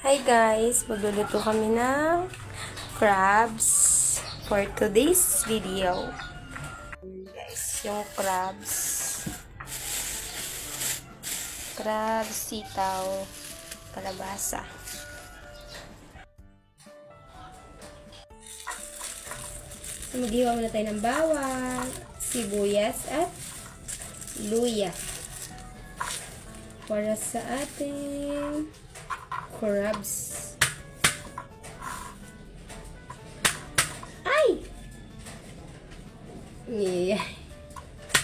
Hi guys! Magluluto kami ng crabs for today's video. Guys, yung crabs. Crabs, sitaw, kalabasa. So, maghiwa muna tayo ng bawang, sibuyas, at luya. Para sa ating crabs. Ay! Yeah.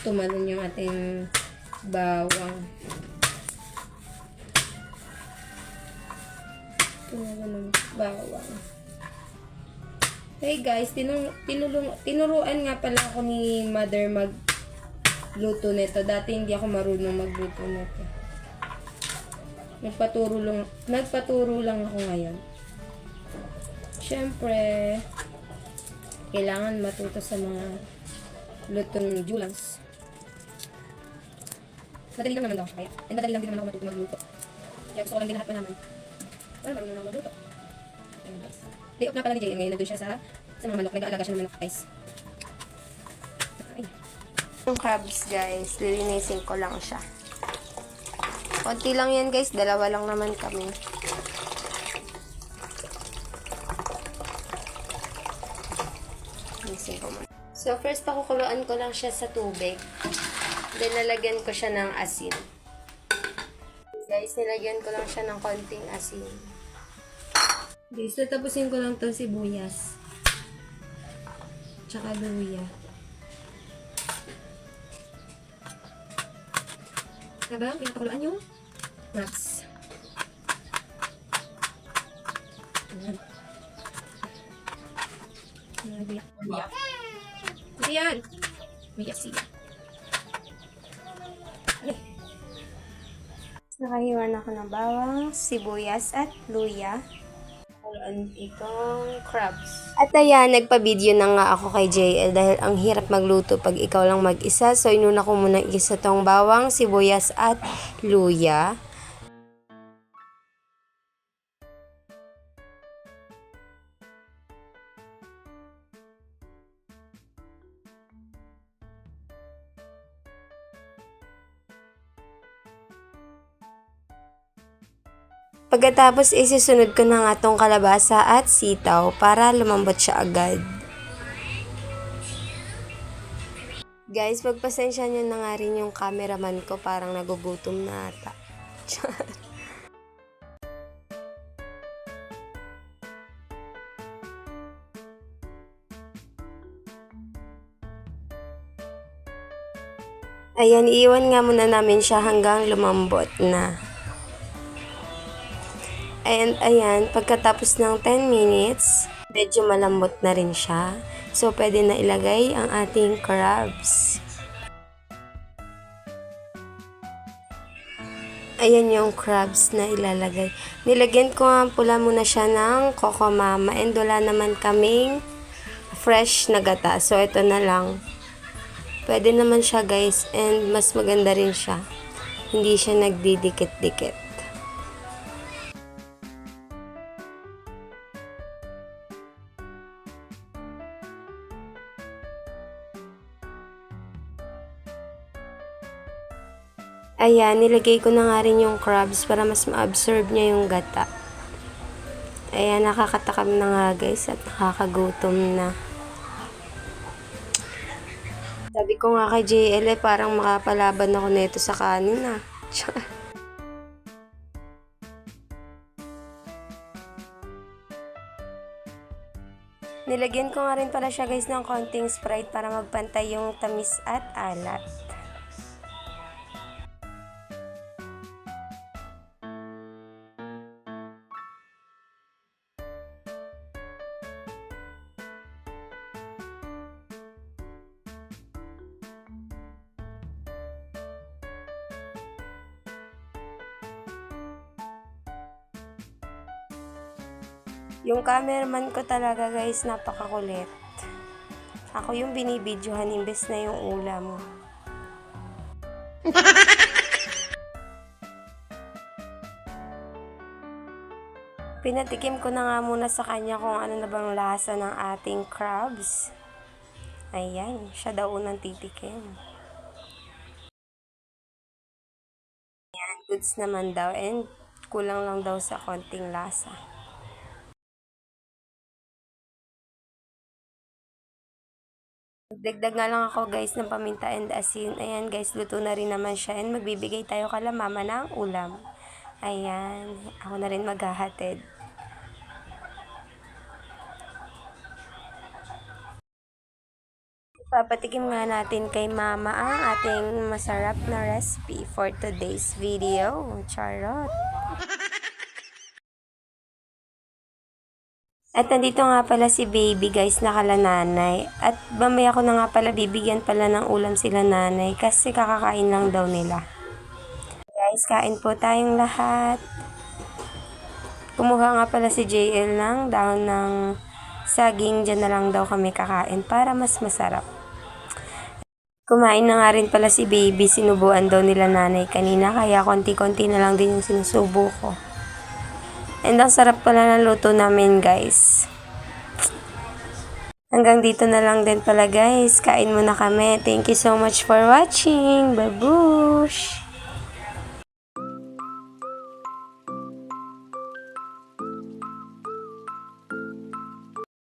Tumalon yung ating bawang. Tumalon ng bawang. Hey guys, tinung, tinulong, tinuruan nga pala ako ni mother mag luto nito. Dati hindi ako marunong magluto nito. Nagpaturo lang, nagpaturo lang ako ngayon. Siyempre, kailangan matuto sa mga lutong Julans. Madali lang naman daw. Kaya, and madali lang din naman ako matuto magluto. Kaya gusto ko lang din lahat malaman. Wala, marunong na ako magluto. Ayun na pala ni Jay. Ngayon nandun siya sa, sa mga manok. Nag-aalaga siya ng manok guys. Ay. Yung crabs guys, lilinisin ko lang siya. Konti lang yan guys, dalawa lang naman kami. So first pakukuluan ko lang siya sa tubig. Then lalagyan ko siya ng asin. Guys, nilagyan ko lang siya ng konting asin. Guys, tatapusin ko lang to sibuyas. Tsaka luya. Habang pinapakuluan yung nuts. Ayan. Ayan. Ito yan. May asin. Ay. Nakahiwa na ako ng bawang, sibuyas at luya. Haluan itong crabs. At ayan, nagpa-video na nga ako kay JL dahil ang hirap magluto pag ikaw lang mag-isa. So, inuna ko muna isa tong bawang, sibuyas at luya. Pagkatapos isisunod ko na nga tong kalabasa at sitaw para lumambot siya agad. Guys, pagpasensya nyo na nga rin yung cameraman ko parang nagugutom na ata. Ayan, iiwan nga muna namin siya hanggang lumambot na. And ayan, pagkatapos ng 10 minutes, medyo malambot na rin siya. So, pwede na ilagay ang ating crabs. Ayan yung crabs na ilalagay. Nilagyan ko nga pula muna siya ng Coco Mama and wala naman kaming fresh na gata. So, ito na lang. Pwede naman siya guys and mas maganda rin siya. Hindi siya nagdidikit-dikit. Ayan, nilagay ko na nga rin yung crabs para mas ma-absorb niya yung gata. Ayan, nakakatakam na nga guys at nakakagutom na. Sabi ko nga kay JL eh, parang makapalaban ako nito sa kanin ah. Nilagyan ko nga rin pala siya guys ng konting Sprite para magpantay yung tamis at alat. Yung cameraman ko talaga guys, napakakulit. Ako yung binibidyohan imbes na yung ulam. Pinatikim ko na nga muna sa kanya kung ano na bang lasa ng ating crabs. Ayan, siya daw unang titikim. Ayan, goods naman daw and kulang lang daw sa konting lasa. Dagdag nga lang ako guys ng paminta and asin. Ayan guys, luto na rin naman siya. And magbibigay tayo kala mama ng ulam. Ayan, ako na rin maghahatid. Papatikim nga natin kay mama ang ating masarap na recipe for today's video. Charot! At nandito nga pala si baby guys, nakalananay. At mamaya ko na nga pala bibigyan pala ng ulam sila nanay kasi kakakain lang daw nila. Guys, kain po tayong lahat. Kumuha nga pala si JL ng daon ng saging. Diyan na lang daw kami kakain para mas masarap. Kumain na nga rin pala si baby. Sinubuan daw nila nanay kanina kaya konti-konti na lang din yung sinusubo ko. And ang sarap pala ng luto namin guys. Hanggang dito na lang din pala guys. Kain muna kami. Thank you so much for watching. Babush!